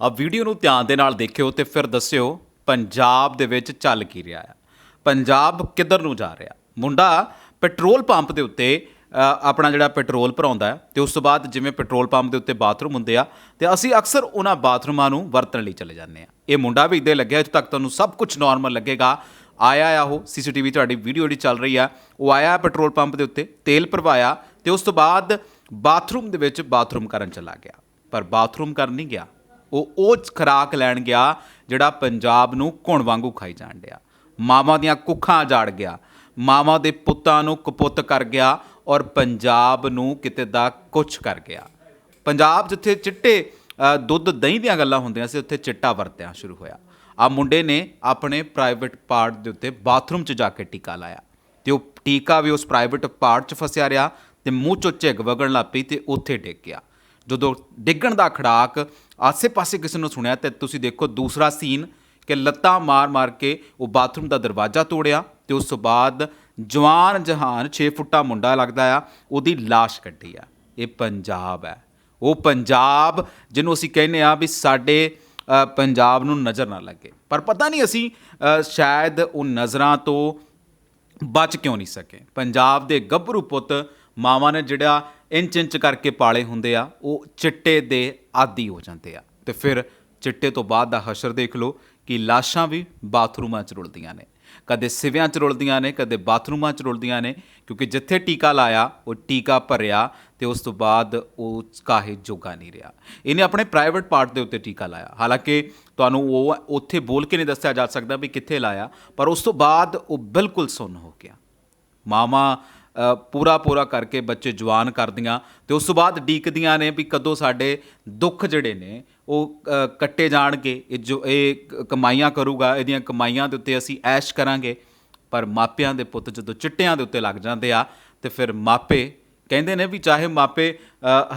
ਆ ਵੀਡੀਓ ਨੂੰ ਧਿਆਨ ਦੇ ਨਾਲ ਦੇਖਿਓ ਤੇ ਫਿਰ ਦੱਸਿਓ ਪੰਜਾਬ ਦੇ ਵਿੱਚ ਚੱਲ ਕੀ ਰਿਹਾ ਹੈ। ਪੰਜਾਬ ਕਿੱਧਰ ਨੂੰ ਜਾ ਰਿਹਾ? ਮੁੰਡਾ ਪੈਟਰੋਲ ਪੰਪ ਦੇ ਉੱਤੇ ਆਪਣਾ ਜਿਹੜਾ ਪੈਟਰੋਲ ਭਰਾਉਂਦਾ ਹੈ ਤੇ ਉਸ ਤੋਂ ਬਾਅਦ ਜਿਵੇਂ ਪੈਟਰੋਲ ਪੰਪ ਦੇ ਉੱਤੇ ਬਾਥਰੂਮ ਹੁੰਦੇ ਆ ਤੇ ਅਸੀਂ ਅਕਸਰ ਉਹਨਾਂ ਬਾਥਰੂਮਾਂ ਨੂੰ ਵਰਤਣ ਲਈ ਚਲੇ ਜਾਂਦੇ ਆ ਇਹ ਮੁੰਡਾ ਵੀ ਇੱਦੇ ਲੱਗਿਆ ਇੱਥੇ ਤੱਕ ਤੁਹਾਨੂੰ ਸਭ ਕੁਝ ਨਾਰਮਲ ਲੱਗੇਗਾ। ਆਇਆ ਆ ਉਹ ਸੀਸੀਟੀਵੀ ਤੁਹਾਡੀ ਵੀਡੀਓ ਜਿਹੜੀ ਚੱਲ ਰਹੀ ਆ, ਉਹ ਆਇਆ ਪੈਟਰੋਲ ਪੰਪ ਦੇ ਉੱਤੇ, ਤੇਲ ਭਰਵਾਇਆ ਤੇ ਉਸ ਤੋਂ ਬਾਅਦ ਬਾਥਰੂਮ ਦੇ ਵਿੱਚ ਬਾਥਰੂਮ ਕਰਨ ਚਲਾ ਗਿਆ। ਪਰ ਬਾਥਰੂਮ ਕਰਨ ਨਹੀਂ ਗਿਆ। ਉਹ ਉਹ ਖਰਾਕ ਲੈਣ ਗਿਆ ਜਿਹੜਾ ਪੰਜਾਬ ਨੂੰ ਘੁਣ ਵਾਂਗੂ ਖਾਈ ਜਾਣ ਡਿਆ। ਮਾਵਾਂ ਦੀਆਂ ਕੁੱਖਾਂ ਜਾੜ ਗਿਆ। ਮਾਵਾਂ ਦੇ ਪੁੱਤਾਂ ਨੂੰ ਕਪੁੱਤ ਕਰ ਗਿਆ ਔਰ ਪੰਜਾਬ ਨੂੰ ਕਿਤੇ ਦਾ ਕੁਛ ਕਰ ਗਿਆ। ਪੰਜਾਬ ਜਿੱਥੇ ਚਿੱਟੇ ਦੁੱਧ ਦਹੀਂ ਦੀਆਂ ਗੱਲਾਂ ਹੁੰਦੀਆਂ ਸੀ, ਉੱਥੇ ਚਿੱਟਾ ਵਰਤਿਆ ਸ਼ੁਰੂ ਹੋਇਆ। ਆ ਮੁੰਡੇ ਨੇ ਆਪਣੇ ਪ੍ਰਾਈਵੇਟ ਪਾਰਟ ਦੇ ਉੱਤੇ ਬਾਥਰੂਮ 'ਚ ਜਾ ਕੇ ਟੀਕਾ ਲਾਇਆ। ਤੇ ਉਹ ਟੀਕਾ ਵੀ ਉਸ ਪ੍ਰਾਈਵੇਟ ਪਾਰਟ 'ਚ ਫਸਿਆ ਰਿਹਾ ਤੇ ਮੂੰਹ 'ਚੋਂ ਝਿੱਗ ਵਗਣ ਲੱਗ ਪਈ ਤੇ ਉੱਥੇ ਡਿੱਗ ਗਿਆ। ਜਦੋਂ ਡਿੱਗਣ ਦਾ ਖੜਾਕ ਆਸੇ-ਪਾਸੇ ਕਿਸੇ ਨੂੰ ਸੁਣਿਆ ਤੇ ਤੁਸੀਂ ਦੇਖੋ ਦੂਸਰਾ ਸੀਨ ਕਿ ਲੱਤਾਂ ਮਾਰ-ਮਾਰ ਕੇ ਉਹ ਬਾਥਰੂਮ ਦਾ ਦਰਵਾਜ਼ਾ ਤੋੜਿਆ ਤੇ ਉਸ ਤੋਂ ਬਾਅਦ ਜਵਾਨ ਜਹਾਨ 6 ਫੁੱਟਾ ਮੁੰਡਾ ਲੱਗਦਾ ਆ, ਉਹਦੀ ਲਾਸ਼ ਕੱਢੀ ਆ। ਇਹ ਪੰਜਾਬ ਹੈ। ਉਹ ਪੰਜਾਬ ਜਿਹਨੂੰ ਅਸੀਂ ਕਹਿੰਦੇ ਆ ਵੀ ਸਾਡੇ ਪੰਜਾਬ ਨੂੰ ਨਜ਼ਰ ਨਾ ਲੱਗੇ। ਪਰ ਪਤਾ ਨਹੀਂ ਅਸੀਂ ਸ਼ਾਇਦ ਉਹ ਨਜ਼ਰਾਂ ਤੋਂ ਬਚ ਕਿਉਂ ਨਹੀਂ ਸਕੇ। ਪੰਜਾਬ ਦੇ ਗੱਭਰੂ ਪੁੱਤ ਮਾਵਾਂ ਨੇ ਜਿਹੜਾ ਇੰਚ ਇੰਚ ਕਰਕੇ ਪਾਲੇ ਹੁੰਦੇ ਆ, ਉਹ ਚਿੱਟੇ ਦੇ ਆਦੀ ਹੋ ਜਾਂਦੇ ਆ। ਤੇ ਫਿਰ ਚਿੱਟੇ ਤੋਂ ਬਾਅਦ ਦਾ ਹਸ਼ਰ ਦੇਖ ਲਓ ਕਿ ਲਾਸ਼ਾਂ ਵੀ ਬਾਥਰੂਮਾਂ 'ਚ ਰੁਲਦੀਆਂ ਨੇ। ਕਦੇ ਸਿਵਿਆਂ 'ਚ ਰੁਲਦੀਆਂ ਨੇ, ਕਦੇ ਬਾਥਰੂਮਾਂ 'ਚ ਰੁਲਦੀਆਂ ਨੇ, ਕਿਉਂਕਿ ਜਿੱਥੇ ਟੀਕਾ ਲਾਇਆ, ਉਹ ਟੀਕਾ ਭਰਿਆ ਤੇ ਉਸ ਤੋਂ ਬਾਅਦ ਉਹ ਕਾਹੇ ਜੋਗਾ ਨਹੀਂ ਰਿਹਾ। ਇਹਨੇ ਆਪਣੇ ਪ੍ਰਾਈਵੇਟ ਪਾਰਟ ਦੇ ਉੱਤੇ ਟੀਕਾ ਲਾਇਆ। ਹਾਲਾਂਕਿ ਤੁਹਾਨੂੰ ਉਹ ਉੱਥੇ ਬੋਲ ਕੇ ਨਹੀਂ ਦੱਸਿਆ ਜਾ ਸਕਦਾ ਵੀ ਕਿੱਥੇ ਲਾਇਆ, ਪਰ ਉਸ ਤੋਂ ਬਾਅਦ ਉਹ ਬਿਲਕੁਲ ਸੁੰਨ ਹੋ ਗਿਆ। ਮਾਮਾ ਪੂਰਾ ਪੂਰਾ ਕਰਕੇ ਬੱਚੇ ਜਵਾਨ ਕਰਦੀਆਂ ਤੇ ਉਸ ਤੋਂ ਬਾਅਦ ਡੀਕਦੀਆਂ ਨੇ ਵੀ ਕਦੋਂ ਸਾਡੇ ਦੁੱਖ ਜਿਹੜੇ ਨੇ ਉਹ ਕੱਟੇ ਜਾਣਗੇ। ਇਹ ਜੋ, ਇਹ ਕਮਾਈਆਂ ਕਰੂਗਾ, ਇਹਦੀਆਂ ਕਮਾਈਆਂ ਦੇ ਉੱਤੇ ਅਸੀਂ ਐਸ਼ ਕਰਾਂਗੇ। ਪਰ ਮਾਪਿਆਂ ਦੇ ਪੁੱਤ ਜਦੋਂ ਚਿੱਟਿਆਂ ਦੇ ਉੱਤੇ ਲੱਗ ਜਾਂਦੇ ਆ, ਤੇ ਫਿਰ ਮਾਪੇ ਕਹਿੰਦੇ ਨੇ ਵੀ ਚਾਹੇ ਮਾਪੇ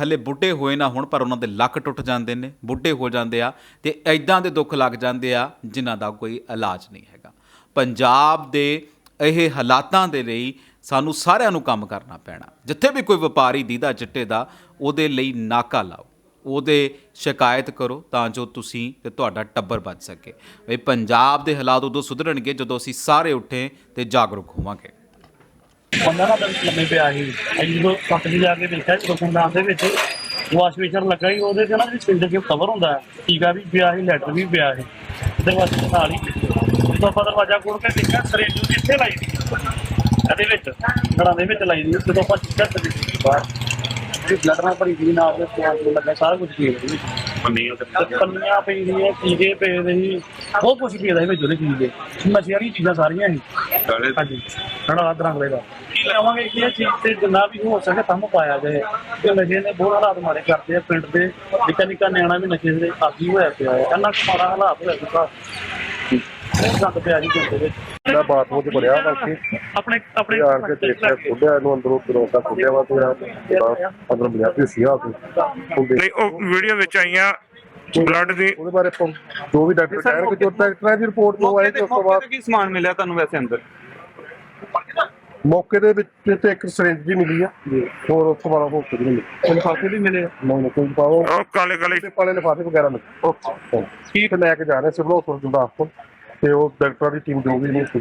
ਹਲੇ ਬੁੱਢੇ ਹੋਏ ਨਾ ਹੁਣ, ਪਰ ਉਹਨਾਂ ਦੇ ਲੱਕ ਟੁੱਟ ਜਾਂਦੇ ਨੇ, ਬੁੱਢੇ ਹੋ ਜਾਂਦੇ ਆ ਤੇ ਐਦਾਂ ਦੇ ਦੁੱਖ ਲੱਗ ਜਾਂਦੇ ਆ ਜਿਨ੍ਹਾਂ ਦਾ ਕੋਈ ਇਲਾਜ ਨਹੀਂ ਹੈਗਾ। ਪੰਜਾਬ ਦੇ ਇਹ ਹਾਲਾਤਾਂ ਦੇ ਲਈ ਸਾਨੂੰ ਸਾਰਿਆਂ ਨੂੰ ਕੰਮ ਕਰਨਾ ਪੈਣਾ। ਜਿੱਥੇ ਵੀ ਕੋਈ ਵਪਾਰੀ ਦੀਦਾ ਚਿੱਟੇ ਦਾ, ਉਹਦੇ ਲਈ ਨਾਕਾ ਲਾਓ। ਉਹਦੇ ਸ਼ਿਕਾਇਤ ਕਰੋ ਤਾਂ ਜੋ ਤੁਸੀਂ ਤੇ ਤੁਹਾਡਾ ਟੱਬਰ ਬਚ ਸਕੇ। ਵੀ ਪੰਜਾਬ ਦੇ ਹਾਲਾਤ ਉਦੋਂ ਸੁਧਰਨਗੇ ਜਦੋਂ ਅਸੀਂ ਸਾਰੇ ਉੱਠੇ ਤੇ ਜਾਗਰੂਕ ਹੋਵਾਂਗੇ। ਬੰਦਾ ਨਾ ਲੰਮੇ ਪਿਆ ਸੀ। ਅਸੀਂ ਜਦੋਂ ਕੱਟ ਜਾ ਕੇ ਦੇਖਿਆ, ਜਦੋਂ ਦੇ ਵਿੱਚ ਵਾਸ਼ ਵੇਚਰ ਲੱਗਾ ਸੀ, ਉਹਦੇ ਤੇ ਨਾ ਜਿਹੜੀ ਸਿੰਡ ਕੇ ਕਵਰ ਹੁੰਦਾ ਟੀਕਾ ਵੀ ਪਿਆ ਸੀ ਲੈਟਰ ਵੀ ਪਿਆ ਸੀ। ਉਹਦੇ ਵਾਸਤੇ ਨਾਲ ਹੀ ਜਦੋਂ ਆਪਾਂ ਦਰਵਾਜ਼ਾ ਖੋਲ ਕੇ ਦੇਖਿਆ ਸਰੇਂਜ ਕਿੱਥੇ ਲਾਈ ਦੀ ਇਹਦੇ ਵਿੱਚ ਘਰਾਂ ਦੇ ਵਿੱਚ ਲਾਈ ਦੀ ਜਦੋਂ ਆਪਾਂ ਚਿੱਕਾ ਤੇ ਦੇਖੀ ਬਾਹਰ ਜਿਹੜੀ ਬਲੱਡ ਨਾਲ ਭਰੀ ਦੀ ਨਾਲ ਦੇ ਸਵਾਦ ਨੂੰ ਲੱਗਾ ਸਾਰਾ ਕੁਝ ਪੀ ਰਹੀ ਪੰਨੀਆਂ ਪੰਨੀਆਂ ਪਈ ਦੀਆਂ ਟੀਕੇ ਪਏ ਦੇ ਸੀ ਬਹੁਤ ਕੁਝ ਪੀ ਰਿਹਾ ਸੀ ਵਿੱਚ ਉਹਦੇ ਚੀਜ਼। ਦੇ ਨਸ਼ੇ ਵਾਲੀਆਂ ਚੀਜ਼ਾਂ ਸਾਰੀਆਂ ਸੀ ਹਾਂਜੀ। ਹਣਾ ਰੰਗ ਲੈਦਾ ਕੀ ਲਾਵਾਂਗੇ ਕਿ ਇਹ ਚੀਜ਼ ਤੇ ਜਿੰਨਾ ਵੀ ਹੋ ਸਕੇ ਥੰਮ ਪਾਇਆ ਜਾਏ। ਕਿ ਨਸ਼ੇ ਨੇ ਬਹੁਤ ਹਾਲਾਤ ਮਾੜੇ ਕਰਦੇ ਆ ਪਿੰਡ ਦੇ। ਨਿੱਕਾ ਨਿੱਕਾ ਨਿਆਣਾ ਵੀ ਨਸ਼ੇ ਦੇ ਆਦੀ ਹੋਇਆ ਪਿਆ ਹੈ। ਇੰਨਾ ਕੁ ਮਾੜਾ ਹਾਲਾਤ ਹੋਇਆ ਪਿਆ ਬਹੁਤ ਗੰਦ ਪਿਆ ਜੀ ਪਿੰਡ ਦੇ ਵਿੱਚ। ਜਿਹੜਾ ਬਾਥਰੂਮ ਚ ਬੜਿਆ ਬਾਕੀ ਆਪਣੇ ਆਪਣੇ ਆਣ ਕੇ ਦੇਖਿਆ ਖੁੱਲਿਆ ਇਹਨੂੰ ਅੰਦਰੋਂ ਦਰੋਟਾ ਖੁੱਲਿਆ ਵਾ ਤੇ ਆ ਅੰਦਰ ਬਲਿਆ ਤੇ ਸੀਗਾ ਉਹਦੇ ਨਹੀਂ ਉਹ ਵੀਡੀਓ ਵਿੱਚ ਆਈਆਂ ਬਲੱਡ ਦੀ ਉਹਦੇ ਬਾਰੇ ਜੋ ਵੀ ਡਾਕਟਰ ਕਹਿਣਗੇ ਜੋ ਡਾਕਟਰਾਂ ਦੀ ਰਿਪੋਰਟ ਜੋ ਆਏਗੀ ਉਸ ਤੋਂ ਬਾਅਦ ਕੀ ਸਮਾਨ ਮਿਲਿਆ ਤੁਹਾਨੂੰ ਵੈਸੇ ਅੰਦਰ? ਮੌਕੇ ਦੇ ਵਿੱਚ ਤੇ ਇੱਕ ਸਿਰਿੰਜ ਜੀ ਮਿਲੀ ਆ। ਹੋਰ ਉਸ ਤੋਂ ਬਾਅਦ ਹੋਰ ਕੁਝ ਨਹੀਂ ਮਿਲਿਆ। ਲਿਫਾਫੇ ਵੀ ਮਿਲੇ? ਨਹੀਂ ਨਹੀਂ ਕੋਈ ਪਾਓ ਉਹ ਕਾਲੇ ਕਾਲੇ ਤੇ ਪਾਲੇ ਲਿਫਾਫੇ ਵਗੈਰਾ ਮਿਲੇ। ਠੀਕ ਲੈ ਕੇ ਜਾ ਰਹੇ ਸਿਵਲ ਹਸਪਤਾਲ ਗੁਰਦਾਸਪੁਰ ਤੇ ਉਹ ਡਾਕਟਰਾਂ ਦੀ ਟੀਮ ਜੋ ਵੀ ਨਹੀਂ ਸੀ।